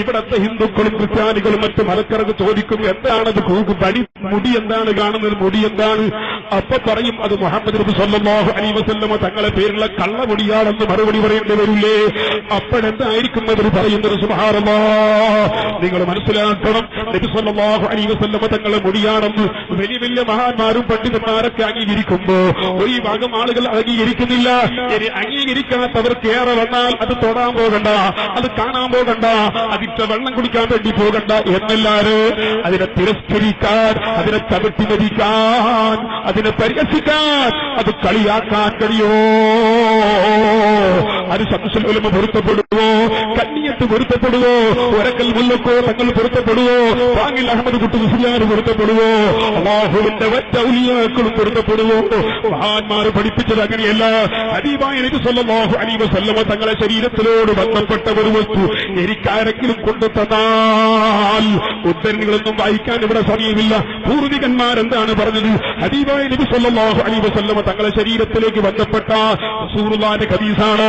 ഇവിടത്തെ ഹിന്ദുക്കളും ക്രിസ്ത്യാനികളും മറ്റു മലക്കറക്ക് ചോദിക്കും എന്താണത്? കൂക്ക് പടി മുടി എന്താണ്? കാണുന്നത് മുടി എന്താണ്? അപ്പൊ പറയും അത് മുഹമ്മദ് നബി സല്ലല്ലാഹു അലൈഹി വസല്ലമ തങ്ങളെ പേരുള്ള കള്ളമുടിയാണെന്ന് മറുപടി പറയേണ്ടി വരില്ലേ? അപ്പോഴെന്തായിരിക്കും അവർ പറയുന്നത്? നിങ്ങൾ മനസ്സിലാക്കണം. നബി സല്ലല്ലാഹു അലൈഹി വസല്ലമ തങ്ങളെ മുടിയാണെന്ന് വലിയ വലിയ മഹാന്മാരും പണ്ഡിതന്മാരൊക്കെ അംഗീകരിക്കുമ്പോ ഒരു ഭാഗം ആളുകൾ അംഗീകരിക്കുന്നില്ല. ഇനി അംഗീകരിക്കാത്തവർക്ക് ഏറെ വന്നാൽ അത് തൊടാൻ പോകണ്ട അത് കാണാൻ പോകണ്ട അതിന്റെ വെള്ളം കുടിക്കാൻ വേണ്ടി പോകണ്ട എന്നെല്ലാരും അതിനെ തിരസ്കരിക്കാൻ അതിനെ ചവിട്ടി മരിക്കാൻ അതിനെ പരിഹസിക്കാൻ അത് കളിയാക്കാൻ കഴിയോ അത് ഉലമ പൊരുത്തപ്പെടുവോ? കണ്ണിയത്ത് പൊരുത്തപ്പെടുവോ? ഒരക്കൽ മുല്ലക്കോ തങ്ങൾ പൊരുത്തപ്പെടുവോ? വാങ്ങിൽ അഹമ്മദ് കുട്ടി മുസ്ലിയാർ പൊരുത്തപ്പെടുവോ? അള്ളാഹുവിന്റെ ഒറ്റ ഉല്ലാക്കളും പൊരുത്തപ്പെടുവോ? മഹാന്മാർ പഠിപ്പിച്ചത് അങ്ങനെയല്ല. ഹബീബായ നബി സല്ലല്ലാഹു അലൈഹി വസല്ലമ തങ്ങളെ ശരീരത്തിലോട് ബന്ധപ്പെട്ട ഒരു വസ്തു എനിക്കാരെങ്കിലും കൊണ്ടു തന്നാൽ ഉദ്ധരണികളൊന്നും വായിക്കാൻ ഇവിടെ സമയമില്ല. പൂർവികന്മാരെന്താണ് പറഞ്ഞത്? ഹബീബായ നബി സല്ലല്ലാഹു അലൈഹി വസല്ലമ തങ്ങളെ ശരീരത്തിലേക്ക് ബന്ധപ്പെട്ട സൂറുലാന്റെ കബീസാണ്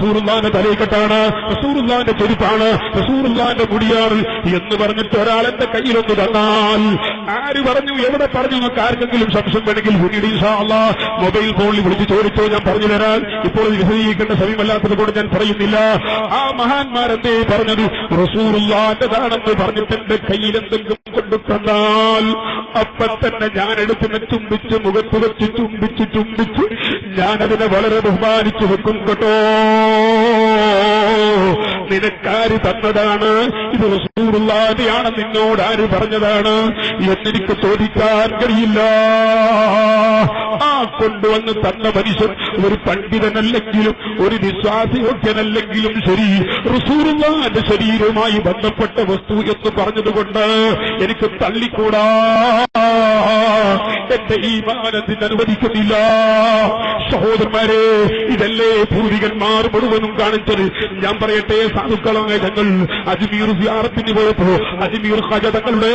റസൂറുല്ലാന്റെ തലയിക്കെട്ടാണ് റസൂറുല്ലാന്റെ ചെരുപ്പാണ് റസൂറുല്ലാന്റെ മുടിയാണ് എന്ന് പറഞ്ഞിട്ട് ഒരാളെന്റെ കയ്യിലൊന്ന് തന്നാൽ ആര് പറഞ്ഞു എവിടെ പറഞ്ഞു ആർക്കെങ്കിലും സംശയം വേണമെങ്കിൽ പിന്നീട് മൊബൈൽ ഫോണിൽ വിളിച്ച് ചോദിച്ചോ ഞാൻ പറഞ്ഞു തരാൻ. ഇപ്പോൾ വിശദീകരിക്കേണ്ട സമയമല്ലാത്തത് കൊണ്ട് ഞാൻ പറയുന്നില്ല. ആ മഹാന്മാരെന്തേ പറഞ്ഞത്? റസൂറുല്ലാന്റെതാണെന്ന് പറഞ്ഞിട്ട് എന്റെ കയ്യിൽ എന്തെങ്കിലും കൊണ്ടു തന്നാൽ അപ്പൊ തന്നെ ഞാൻ എടുത്തിനെ ചുംബിച്ച് മുഖത്ത് വെച്ച് ചുംബിച്ച് ചുംബിച്ച് ഞാനതിനെ വളരെ ബഹുമാനിച്ചു വെക്കും കേട്ടോ. നിനക്കാര് തന്നതാണ്. ഇത് റസൂറുള്ളാതെയാണ് നിന്നോട് ആര് പറഞ്ഞതാണ്? എന്നെനിക്ക് ചോദിക്കാൻ കഴിയില്ല. ആ കൊണ്ടുവന്ന് തന്ന മനുഷ്യൻ ഒരു പണ്ഡിതനല്ലെങ്കിലും ഒരു വിശ്വാസയോഗ്യനല്ലെങ്കിലും ശരി. റസൂറുള്ളാന്റെ ശരീരവുമായി ബന്ധപ്പെട്ട വസ്തു എന്ന് പറഞ്ഞതുകൊണ്ട് എനിക്ക് തള്ളിക്കൂടാ. എന്റെ ഈ മാനത്തിന് അനുവദിക്കുന്നില്ല. സഹോദരന്മാരെ ഇതല്ലേ പൂർവികന്മാർ മുഴുവനും കാണിച്ചത്? ഞാൻ പറയട്ടെ സാധുക്കളായ ഞങ്ങൾ അജ്മീർ സിയാറത്തിന് പോയപ്പോ അജ്മീർ ഹജ തങ്ങളുടെ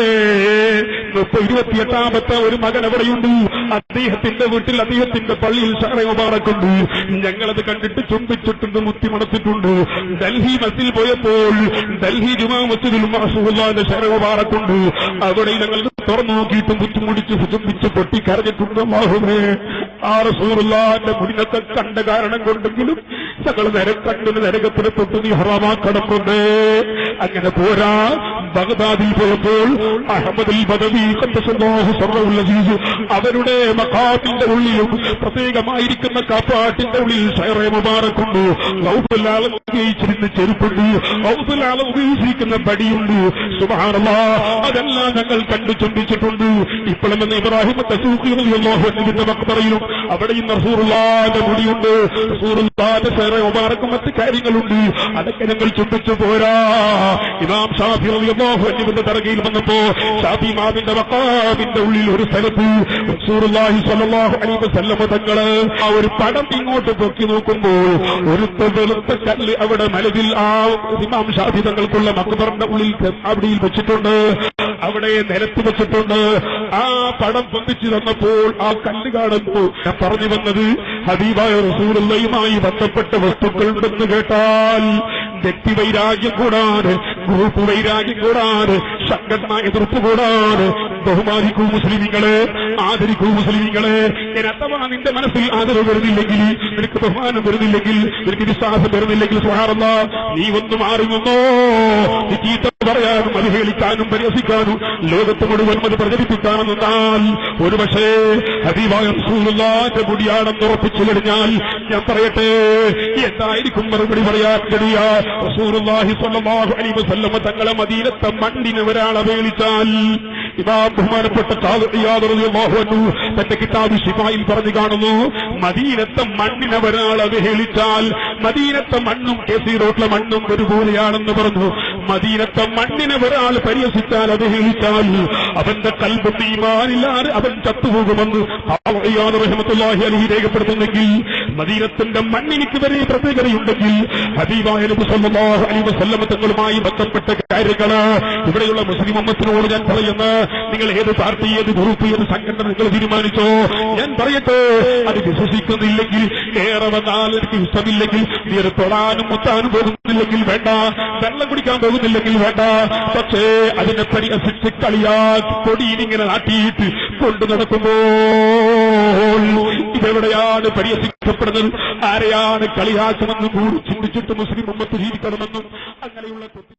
ഇരുപത്തിയെട്ടാമത്തെ ഒരു മകൻ അവിടെയുണ്ട്. അദ്ദേഹത്തിന്റെ വീട്ടിൽ അദ്ദേഹത്തിന്റെ പള്ളിയിൽ ഷഹറെ മുബാറക്കുണ്ട് ഞങ്ങളത് കണ്ടിട്ട് ചുംബിച്ചിട്ടുണ്ട് മുത്തിമണത്തിട്ടുണ്ട് ഡൽഹി മസിൽ പോയപ്പോൾ ഡൽഹി ജുമാ മസ്ജിദിൽ മുബാറക്കുണ്ട് അവിടെ ഞങ്ങൾ തുറന്നു നോക്കിയിട്ട് മുത്തുമുടിച്ച് ചുംബിച്ച് പൊട്ടി കരഞ്ഞിട്ടുണ്ട് മാഹുമേ ആ റസൂറുല്ലാന്റെ മുടിനൊക്കെ കണ്ട കാരണം കൊണ്ടെങ്കിലും സകല നരകത്തിന് തൊട്ട് നീ ഹറാമാക്കണമുണ്ട് അങ്ങനെ പോരാ. ബഗ്ദാദിൽ പോയപ്പോൾ അഹമ്മദിൽ ബദവി അവരുടെ മഖാമിന്റെ ഉള്ളിലും പ്രത്യേകമായിരിക്കുന്ന കാപ്പാട്ടിന്റെ ഉള്ളിൽ ഷൈറെ മുബാറക്കുണ്ട് ഔഫുലാളം ഉപയോഗിച്ചിരുന്ന ചെരുപ്പുണ്ട്. ഔഫുലാളം ഉപയോഗിച്ചിരിക്കുന്ന പടിയുണ്ട്. സുബാനല്ലാ അതെല്ലാം ഞങ്ങൾ കണ്ടു ചിന്തിച്ചിട്ടുണ്ട്. ഇപ്പോഴെന്ന് ഇബ്രാഹിം തസൂഖിന്റെ മക്ബറയിലും അവിടെയും റസൂറുല്ലാന്റെ മുടിയുണ്ട്. റസൂറുല്ലാന്റെ ഷൈറെ മുബാറക്കും മറ്റ് കാര്യങ്ങളുണ്ട്. അതൊക്കെ ഞങ്ങൾ ചിന്തിച്ചു പോരാ. ഇമാം ഷാഫി റളിയല്ലാഹു അൻഹുവിന്റെ ദർഗയിൽ വന്നപ്പോ മക്കാമിന്റെ ഉള്ളിൽ ഒരു സ്ഥലത്ത് റസൂലുള്ളാഹി സ്വല്ലല്ലാഹു അലൈഹി വസല്ലം തങ്ങൾ ആ ഒരു പടം ഇങ്ങോട്ട് പൊക്കി നോക്കുമ്പോൾ ഒരു വെളുത്ത കല്ല് അവിടെ മലവിൽ ആ ഇമാം ഷാഫി തങ്ങൾക്കുള്ള മക്ബറിന്റെ ഉള്ളിൽ അവിടെയിൽ വെച്ചിട്ടുണ്ട്. അവിടെ നിരത്തി വെച്ചിട്ടുണ്ട്. ആ പടം പൊന്തിച്ചു തന്നപ്പോൾ ആ കല്ല് കാണുമ്പോൾ ഞാൻ പറഞ്ഞു വന്നത് ഹബീബായ റസൂലുള്ളയുമായി ബന്ധപ്പെട്ട വസ്തുക്കളുണ്ടെന്ന് കേട്ടാൽ വ്യക്തി വൈരാഗ്യം കൂടാതെ ഗ്രൂപ്പ് വൈരാഗ്യം കൂടാതെ സംഘടന എതിർപ്പ് കൂടാതെ ബഹുമാനിക്കൂ മുസ്ലിമികളെ ആദരിക്കൂ മുസ്ലിമികളെ അഥവാ നിന്റെ മനസ്സിൽ ആദരവ് വരുന്നില്ലെങ്കിൽ നിനക്ക് ബഹുമാനം വരുന്നില്ലെങ്കിൽ നിനക്ക് വിശ്വാസം വരുന്നില്ലെങ്കിൽ സുഹാറല്ല നീ ഒന്നും മാറി നിന്നോ? പറയാനും അനുഹേളിക്കാനും പരിഹസിക്കാനും ലോകത്ത് മുഴുവൻ അത് പ്രചരിപ്പിക്കാനും നിന്നാൽ ഒരുപക്ഷേ ഹബീബായ റസൂലുള്ളാന്റെ മുടിയാണെന്ന് ഉറപ്പിച്ചു കഴിഞ്ഞാൽ ഞാൻ പറയട്ടെ എന്തായിരിക്കും മറുപടി പറയാൻ കഴിയ സ്വല്ലല്ലാഹു അലൈഹി തങ്ങളെ മദീനത്തെ മണ്ണിന് ഒരാൾ വേളിച്ചാൽ ഇതാ ബഹുമാനപ്പെട്ട തന്റെ കിതാബ് ശിഫായിൽ പറഞ്ഞു കാണുന്നു മദീനത്തെ മണ്ണിനെ ഒരാൾ അവഹേളിച്ചാൽ മദീനത്തെ മണ്ണും കെ സി റോട്ടിലെ മണ്ണും ഒരുപോലെയാണെന്ന് പറഞ്ഞു. മദീനത്തെ മണ്ണിനെ ഒരാൾ പരിഹസിച്ചാൽ അവഹേളിച്ചാൽ അവന്റെ കൽബ് തീമാനില്ലാതെ അവൻ ചത്തുപോകുമെന്ന് റഹമത്തുല്ലാഹി അലൈഹി രേഖപ്പെടുത്തുന്നെങ്കിൽ മദീനത്തിന്റെ മണ്ണിനിക്ക് വരെ പ്രത്യേകതയുണ്ടെങ്കിൽ ഹബീബായ അലി ബന്ധപ്പെട്ട കാര്യങ്ങൾ ഇവിടെയുള്ള മുസ്ലിം അമ്മത്തിനോട് ഞാൻ പറയുന്ന. നിങ്ങൾ ഏത് പാർട്ടി ഏത് ഗ്രൂപ്പ് ഏത് സംഘടന നിങ്ങൾ തീരുമാനിച്ചോ? ഞാൻ പറയട്ടെ. അത് വിശ്വസിക്കുന്നില്ലെങ്കിൽ ഏറെ വന്നാൽ എനിക്ക് ഇഷ്ടമില്ലെങ്കിൽ നീ തൊടാനും മുത്താനും പോകുന്നില്ലെങ്കിൽ വേണ്ട. വെള്ളം കുടിക്കാൻ പോകുന്നില്ലെങ്കിൽ വേണ്ട. പക്ഷേ അതിനെ പരിഹസിച്ച് കളിയാക്കി കൊടിയിലിങ്ങനെ നാട്ടിയിട്ട് കൊണ്ടു നടക്കുമ്പോൾ ഇതെവിടെയാണ് പരിഹസിക്കപ്പെടുന്നത്? ആരെയാണ് കളിയാക്കുമെന്നും കൂടി ചിന്തിച്ചിട്ട് മുസ്ലിം ഉമ്മത്ത് ജീവിക്കണമെന്നും അങ്ങനെയുള്ള